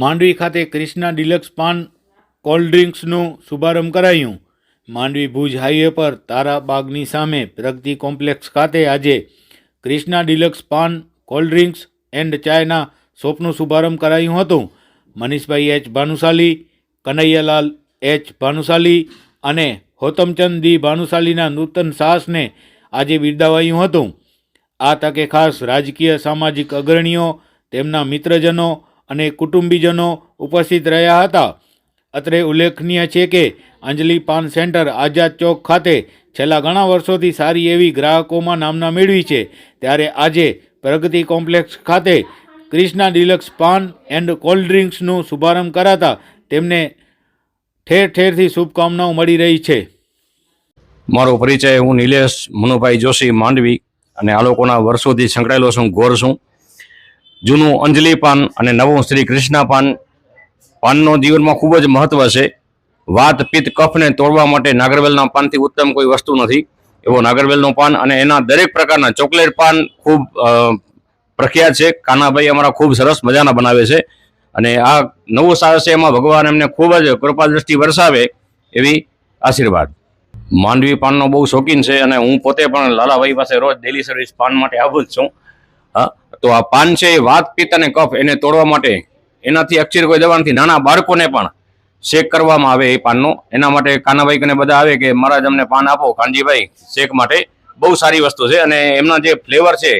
માંડવી ખાતે Krishna deluxe paan cold ડ્રિંક્સનું શુભારંભ કરાયું. માંડવી ભુજ હાઈવે પર તારાબાગની સામે પ્રગતિ કોમ્પ્લેક્સ ખાતે આજે Krishna deluxe paan cold drinks and China શોપનો શુભારંભ કરાયું હતું. મનીષભાઈ એચ ભાનુશાલી, કનૈયાલાલ એચ ભાનુશાલી અને હોતમચંદ દી ભાનુશાલીના નૂતન સાહસને આજે બિરદાવાયું હતું. આ તકે ખાસ રાજકીય, સામાજિક અગ્રણીઓ, તેમના મિત્રજનો અને કુટુંબીજનો ઉપસ્થિત રહ્યા હતા. અત્રે ઉલ્લેખનીય છે કે અંજલિ પાન સેન્ટર આઝાદ ચોક ખાતે છેલ્લા ઘણા વર્ષોથી સારી એવી ગ્રાહકોમાં નામના મેળવી છે. ત્યારે આજે પ્રગતિ કોમ્પ્લેક્સ ખાતે Krishna deluxe paan and cold ડ્રિંક્સનું શુભારંભ કરાતા તેમને ઠેર ઠેરથી શુભકામનાઓ મળી રહી છે. મારો પરિચય, હું નિલેશ મનુભાઈ જોશી માંડવી અને આ લોકોના વર્ષોથી સંકળાયેલો છું, ગોર છું. જૂનું અંજલિ પાન અને નવું શ્રી કૃષ્ણા પાન. પાનનો જીવનમાં ખૂબ જ મહત્વ છે. વાત પિત્ત કફને તોડવા માટે નાગરવેલના પાનથી ઉત્તમ કોઈ વસ્તુ નથી. એવો નાગરવેલનું પાન અને એના દરેક પ્રકારના ચોકલેટ પાન ખૂબ પ્રખ્યાત છે. કાનાભાઈ અમારા ખૂબ સરસ મજાના બનાવે છે. અને આ નવું સાહસ એમાં ભગવાન એમને ખૂબ જ કૃપા દ્રષ્ટિ વરસાવે એવી આશીર્વાદ. માંડવી પાનનો બહુ શોખીન છે અને હું પોતે પણ લાલાભાઈ પાસે રોજ ડેલી સર્વિસ પાન માટે આવું જ છું. હા તો આ પાન છે એ વાત પિત્ત અને કફ એને તોડવા માટે એનાથી અક્ષર કોઈ દવાથી નાના બાળકોને પણ શેક કરવામાં આવે એ પાનનો. એના માટે કાનાભાઈ કને બધા આવે કે મહારાજ અમને પાન આપો. કાનજીભાઈ શેક માટે બહુ સારી વસ્તુ છે અને એમના જે ફ્લેવર છે,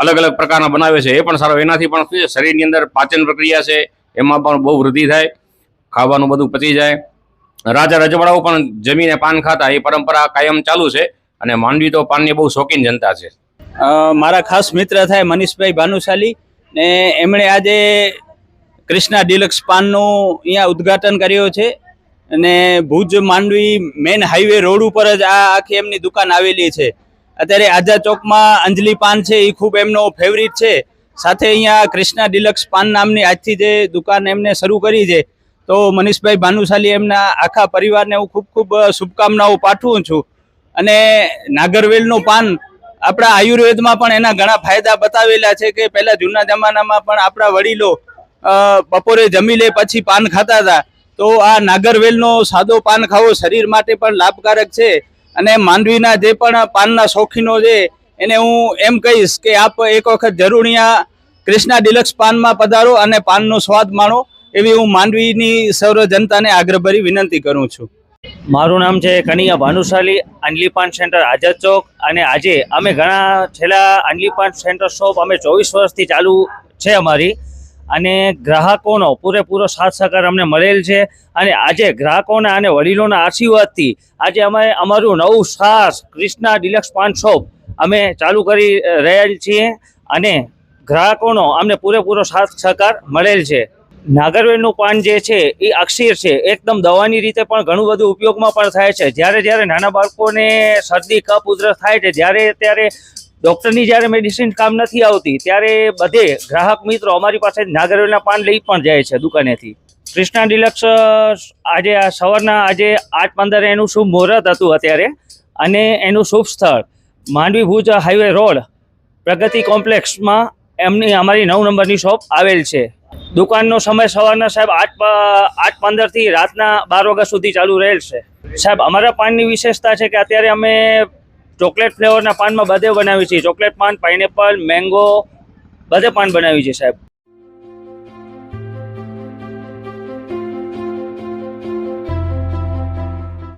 અલગ અલગ પ્રકારના બનાવે છે, એ પણ સારો. એનાથી પણ શું છે, શરીરની અંદર પાચન પ્રક્રિયા છે, એમાં પણ બહુ વૃદ્ધિ થાય, ખાવાનું બધું પચી જાય. રાજા રજવાડાઓ પણ જમીને પાન ખાતા. એ પરંપરા કાયમ ચાલુ છે અને માંડવી તો પાનની બહુ શોખીન જનતા છે. મારા ખાસ મિત્ર થાય મનીષભાઈ ભાનુશાલી ને એમણે આજે ક્રિષ્ના ડિલક્સ પાનનું અહીંયા ઉદ્ઘાટન કર્યું છે અને Bhuj Mandvi main highway road ઉપર જ આ આખી એમની દુકાન આવેલી છે. અત્યારે આઝાદ ચોકમાં અંજલિ પાન છે એ ખૂબ એમનો ફેવરિટ છે. સાથે અહીંયા ક્રિષ્ના ડિલક્સ પાન નામની આજથી જે દુકાન એમને શરૂ કરી છે, તો મનીષભાઈ ભાનુશાલી એમના આખા પરિવારને હું ખૂબ ખૂબ શુભકામનાઓ પાઠવું છું. અને નાગરવેલનું પાન આપણા આયુર્વેદમાં પણ એના ઘણા ફાયદા બતાવેલા છે કે પહેલા જૂના જમાનામાં પણ આપણા વડીલો બપોરે જમી લે પછી પાન ખાતા હતા. તો આ નાગરવેલનો સાદો પાન ખાવો શરીર માટે પણ લાભકારક છે અને માંડવીના જે પણ પાનના શોખીનો છે, એને હું એમ કહીશ કે આપ એક વખત જરૂરિયા કૃષ્ણા ડિલક્સ પાનમાં પધારો અને પાનનો સ્વાદ માણો. એવી હું માંડવીની સૌર જનતાને આગ્રહભરી વિનંતી કરું છું. મારું નામ છે કનૈયા ભાનુશાલી આંજલીપાન સેન્ટર આઝાદ ચોક અને આજે અમે ઘણા છેલ્લા આંજલીપાન સેન્ટર શોપ અમે ચોવીસ વર્ષથી ચાલુ છે અમારી અને ગ્રાહકોનો પૂરેપૂરો સાથ સહકાર અમને મળેલ છે અને આજે ગ્રાહકોના અને વડીલોના આશીર્વાદથી આજે અમે અમારું નવું સાસ ક્રિષ્ના ડિલક્સ પાન શોપ અમે ચાલુ કરી રહ્યા છીએ અને ગ્રાહકોનો અમને પૂરેપૂરો સાથ સહકાર મળેલ છે. નાગરવેલનું પાન જે છે એ અક્ષીર છે. એકદમ દવાની રીતે પણ ઘણું બધું ઉપયોગમાં પણ થાય છે. જ્યારે જ્યારે નાના બાળકોને શરદી, કફ, ઉધરસ થાય છે, જ્યારે ત્યારે ડૉક્ટરની જ્યારે મેડિસિન કામ નથી આવતી, ત્યારે બધે ગ્રાહક મિત્રો અમારી પાસે નાગરવેલના પાન લઈ પણ જાય છે દુકાનેથી. કૃષ્ણા ડિલક્સ, આજે સવારના આજે આઠ પંદરે એનું શુભ મુહૂર્ત હતું અત્યારે. અને એનું શુભ સ્થળ, માંડવી ભુજ હાઈવે રોડ, પ્રગતિ કોમ્પ્લેક્સમાં એમની અમારી નવ નંબરની શોપ આવેલ છે. દુકાનનો સમય સવારના સાહેબ આઠ આઠ પંદરથી રાતના બાર વાગ્યા સુધી ચાલુ રહેલ છે. સાહેબ, અમારા પાનની વિશેષતા છે કે અત્યારે અમે ચોકલેટ ફ્લેવરના પાનમાં બધે બનાવીએ છીએ. ચોકલેટ પાન, પાઇનેપલ, મેંગો, બધે પાન બનાવીએ છીએ સાહેબ.